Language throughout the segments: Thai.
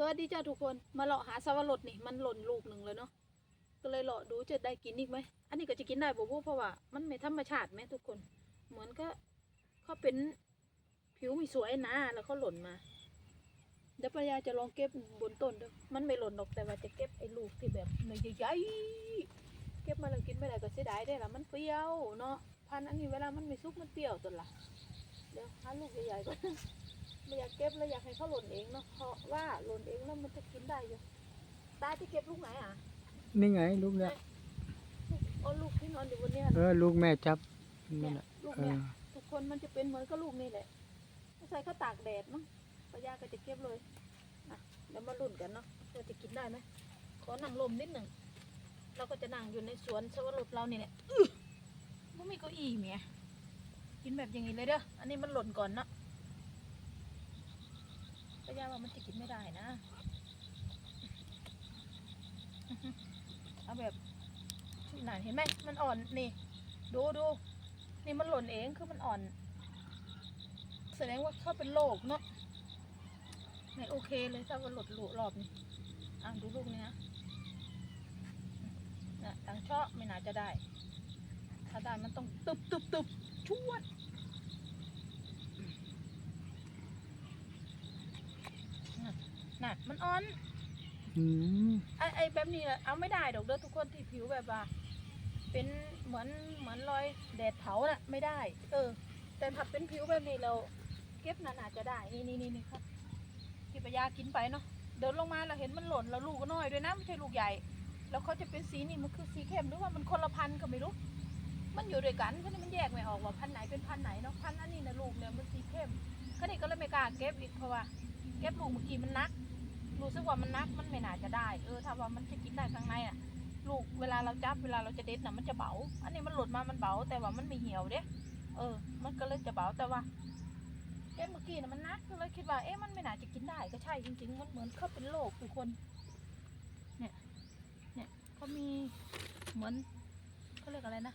สวัสดีจ้าทุกคนมาเลาะหาสวรสนี่มันหล่นลูกหนึ่งเลยเนาะก็เลยเลาะดูจะได้กินอีกไหมอันนี้ก็จะกินได้บ่บ่เพราะว่ามันไม่ธรรมชาติไหมทุกคน เหมือนก็เขาเป็นผิวม่สวยนะแล้วเขาหล่นมาเดี๋ยวปยาจะลองเก็บบนต้นดูมันไม่หล่นหรอกแต่ว่าจะเก็บไอ้ลูกที่แบบเนื้อใหญ่ๆเก็บมาแล้วกินไม่ได้ก็เสียดายได้ละมันเปรี้ยวเนาะพันอันนี้เวลามันไม่สุกมันเปรี้ยวตัวละเดี๋ยวหาลูกใหญ่ๆก่อน ไม่อยากเก็บแล้วอยากให้เขาหล่นเองเนาะเพราะว่าหล่นเองแล้วมันจะกินได้อยู่ตาที่เก็บลูกไหนอะนี่ไงลูกเนี่ยเอาลูกที่นอนอยู่บนเนี้ยเออลูกแม่จับเนี่นั่นยแหละลูกเอเนี่ยอทุกคนมันจะเป็นเหมือนกับลูกนี่แหละใส่เขาตากแดดเนาะปายาก็จะเก็บเลยอะเดี๋ยวมาลุ้นกันเนาะว่าจะกินได้ไหมขอนั่งลมนิดหนึ่งเราก็จะนั่งอยู่ในสวนสวรสเรานี่แหละอื้อไม่มีเก้าอี้เมียกินแบบอย่างนี้เลยเด้ออันนี้มันหล่นก่อนเนาะ ปายาว่ามันจะกินไม่ได้นะ เอาแบบที่ไหนาเห็นไหมมันอ่อนนี่ ดูดูนี่มันหล่นเองคือมันอ่อน แสดงว่าเขาเป็นโรคเนาะไม่โอเคเลยถ้าว่าหลุดหลุรอบนี้อะดูลูกนี้นะนะทางเชาะไม่น่าจะได้ ถ้าได้มันต้องตึบตึบตึบชวด น่ะน่ะมันอ่อนอืมไอไอแบบนี้อะเอาไม่ได้ดอกเด้อทุกคนที่ผิวแบบว่า เป็นเหมือนเหมือนรอยแดดเผาน่ะไม่ได้ เออ แต่ถ้าเป็นผิวแบบนี้เราเก็บนานอาจจะได้นี่นี่นี่นี่ครับที่ปะยากินไปเนาะเดินลงมาเราเห็นมันหล่นแล้วลูกก็น้อยด้วยนะไม่ใช่ลูกใหญ่ แล้วเขาจะเป็นสีนี่มันคือสีเข้มหรือว่ามันคนละพันธุ์ก็ไม่รู้ มันอยู่ด้วยกันก็นี่มันแยกไม่ออกว่าพันธุ์ไหนเป็นพันธุ์ไหนเนาะพันธุ์อันนี้นะลูกเนี่ยมันสีเข้มก็นี่ก็เลยไม่กล้าเก็บอีกเพราะว่า เก็บลูกเมื่อกี้มันนัก รู้สึกว่ามันนักมันไม่น่าจะได้ เออถ้าว่ามันจะกินได้ข้างในอะ ลูกเวลาเราจับเวลาเราจะเด็ดน่ะมันจะเบา อันนี้มันหลุดมามันเบาแต่ว่ามันไม่เหี่ยวเด้เออ มันก็เลยจะเบาแต่ว่าเอ๊ะเมื่อกี้น่ะมันนักก็เลยคิดว่าเอ๊ะมันไม่น่าจะกินได้ก็ใช่จริงๆมันเหมือนเขาเป็นโรคทุกคน เนี่ย เนี่ยเขามีเหมือนเขาเรียกอะไรนะ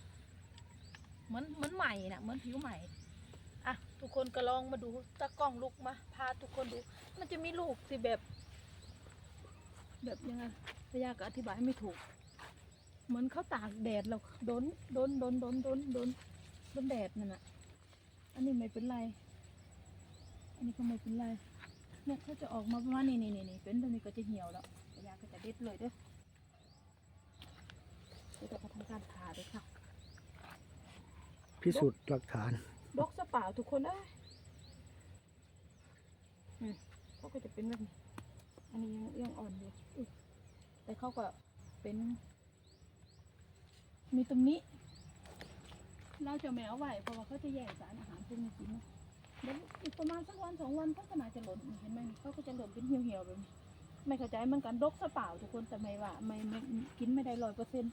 เหมือนเหมือนใหม่น่ะเหมือนผิวใหม่อะทุกคนก็ลองมาดูตากล้องลุกมาพาทุกคนดู มันจะมีลูกสิแบบ แบบยังไงพยาก็อธิบายไม่ถูก เหมือนเขาตากแดดเราโดนโดนโดนโดนโดนโดนโดนแดดนั่นน่ะ อันนี้ไม่เป็นไร อันนี้ก็ไม่เป็นไรเนี่ยเขาจะออกมาประมาณนี้นี่นี่นี่เป็นแบบนี้ก็จะเหี่ยวแล้วพยาก็จะเด็ดเลยเด้อเดี๋ยวเราก็ทำการผ่าเลยค่ะ พิสูจน์หลักฐานดอกสะเปล่าทุกคนเอ้ยอืม เขาก็จะเป็นแบบนี้อันนี้ยังยังอ่อนอยู่อุ๊ยแต่เขาก็เป็น มีตรงนี้ เราจะไม่เอาไว้เพราะว่าเขาจะแย่งสารอาหารพวกนี้กินนะเดี๋ยวอีกประมาณสักวันสองวันเขาก็น่าจะหล่นเห็นไหมเขาก็จะหล่นเป็นเหี่ยวๆแบบนี้ไม่เข้าใจเหมันกันดกสะเปล่าทุกคนแต่ไม่ว่าไม่ไม่กินไม่ได้ร้อยเปอร์เซ็นต์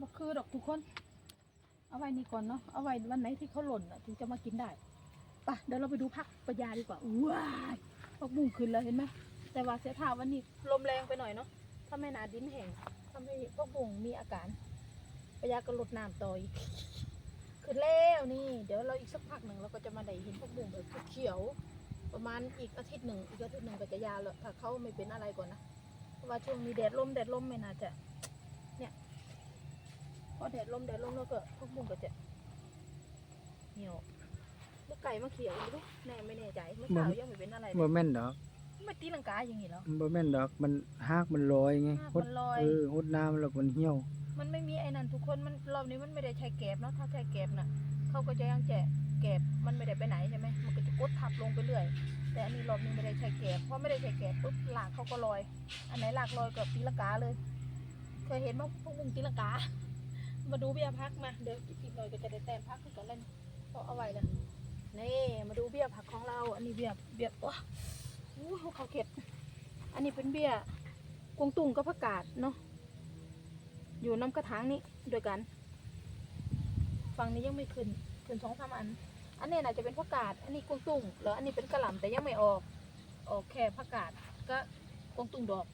บอกคือดอกทุกคน เอาไว้นี่ก่อนเนาะเอาไว้วันไหนที่เขาหล่นอะถึงจะมากินได้ไปะเดี๋ยวเราไปดูพักปัญญาดีกว่าว้าย พักบุ้งขึ้นแล้วเห็นไหมแต่ว่าเสียท่าวันนี้ลมแรงไปหน่อยเนาะถ้าไม่นาดินแห้งทำให้พวกบุ้งมีอาการปัญญาก็ลดน้ำต่ออีกขึ้นแล้วนี่ เดี๋ยวเราอีกสักพักหนึ่งเราก็จะมาได้เห็นพวกบุ้งแบบเขียวประมาณอีกอาทิตย์หนึ่งอีกอาทิตย์หนึ่งก็จะยาวแล้วถ้าเขาไม่เป็นอะไรก่อนนะเพราะว่าช่วงนี้แดดลมแดดลมไม่น่าจะเนี่ยพอแดดลมแดดลมแล้วก็พวกบุ้งก็จะเหี่ยว ไก่มาเขียวไม่รู้แน่ไม่แน่ใจเมื่อเช้ายังไม่เป็นอะไรเลยบ่แม่นดอกไม่ตีลังกาอย่างนี้เหรอบ่แม่นดอกมันหากมันลอยไงหากหมัดนลอยเออหดน้ำแล้วมันเหี่ยว มันไม่มีไอ้นั่นทุกคนมันรอบนี้มันไม่ได้ใช้แกบเนาะถ้าใช้แกบน่ะเขาก็จะยังแจกแกบมันไม่ได้ไปไหนใช่ไหมมันก็จะกดทับลงไปเรื่อย แต่อันนี้รอบนี้ไม่ได้ใช้แกบเพราะไม่ได้ใช้แกบปุ๊บหลากเขาก็ลอย อันไหนหลากลอยกับตีลังกาเลย เคยเห็นมั้ยพวกมึงตีลังกา มาดูเบี้ยพักมาเดี๋ยวอีกหน่อยก็จะได้แต้มพักขึ้นก่อนเล่นเพราะเอาไว้เลย นี่มาดูเบี้ยผักของเรา อันนี้เบี้ยเบี้ยว้าอู้หูเขาเข็ดอันนี้เป็นเบี้ยกวางตุ้งกับผักกาดเนาะอยู่น้ำกระถางนี้ด้วยกันฝั่งนี้ยังไม่ขึ้นขึ้นสองสามอัน อันนี้น่าจะเป็นผักกาด อันนี้กวางตุ้งแล้วอันนี้เป็นกระหล่ำแต่ยังไม่ออกออกแค่ผักกาดก็กวางตุ้งดอก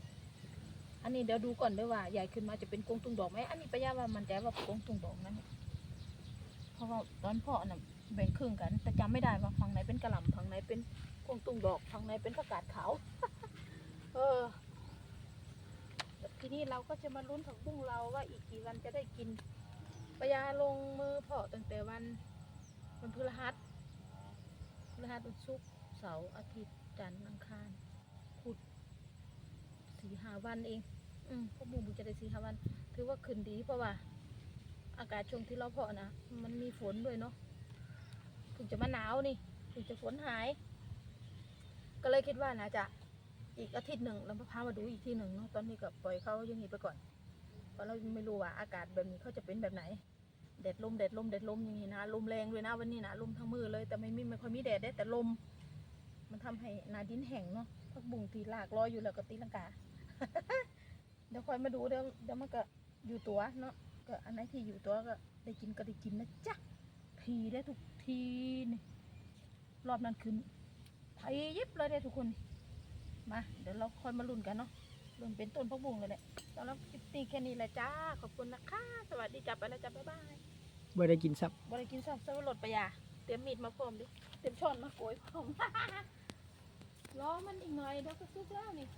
อันนี้เดี๋ยวดูก่อนด้วยว่าใหญ่ขึ้นมาจะเป็นกวางตุ้งดอกไหมอันนี้ป้ายาว่ามันใจว่ากวางตุ้งดอกนั่น เพราะว่าตอนพาะน่ะแบ่งครึ่งกัน แต่จำไม่ได้ว่าฝั่งไหนเป็นกระหล่ำฝั่งไหนเป็นกวงตุ้งดอกฝั่งไหนเป็นผักกาดขาว เออทีนี้เราก็จะมาลุ้นผักบุ้งเราว่าอีกกี่วันจะได้กินปยาลงมือเพาะตั้งแต่วันวันพฤหัสพฤหัสวันศุกร์เสาร์อาทิตย์จันทร์อังคารพุธสี่ห้าวันเอง อืมพวกบุ้งจะได้สี่ห้าวัน ถือว่าขึ้นดีเพราะว่า อากาศช่วงที่เราเพาะนะมันมีฝนด้วยเนาะถึงจะมาหนาวนี่ถึงจะฝนหาย ก็เลยคิดว่านะจะอีกอาทิตย์หนึ่งเราพามาดูอีกทีหนึ่งเนาะตอนนี้ก็ปล่อยเขาอย่างนี้ไปก่อนเพราะเราไม่รู้ว่าอากาศแบบนี้เขาจะเป็นแบบไหนแดดลมแดดลมแดดลมอย่างนี้นะลมแรงด้วยนะวันนี้นะลมทั้งมือเลย แต่ไม่มีไม่ค่อยมีแดดได้แต่ลม มันทำให้นาดินแห้งเนาะพักบุ้งตีลากลอยอยู่แล้วก็ตีลังกาเดี๋ยวคอยมาดูเดี๋ยวเดี๋ยวมันก็อยู่ตัวเนาะ ก็อันไหนที่อยู่ตัวก็ได้กินก็ได้กินนะจ๊ะทีได้ทุกทีนี่รอบนั้นขึ้นไทยยิบเลยได้ทุกคน มาเดี๋ยวเราคอยมาลุ้นกันเนาะลุ้นเป็นต้นพักบุ้งเลยแหละสำหรับคลิปนี้แค่นี้แหละจ้าขอบคุณนะคะ สวัสดีจ้าไปแล้วจ้าบ๊ายบายบ่ได้กินซับบริกินสับสวรสไปยาเตรียมมีดมาพร้อมดิเตรียมช้อนมาโกยพร้อมรอมันอีกหน่อยเดี๋ยวก็ซุกแล้วนี่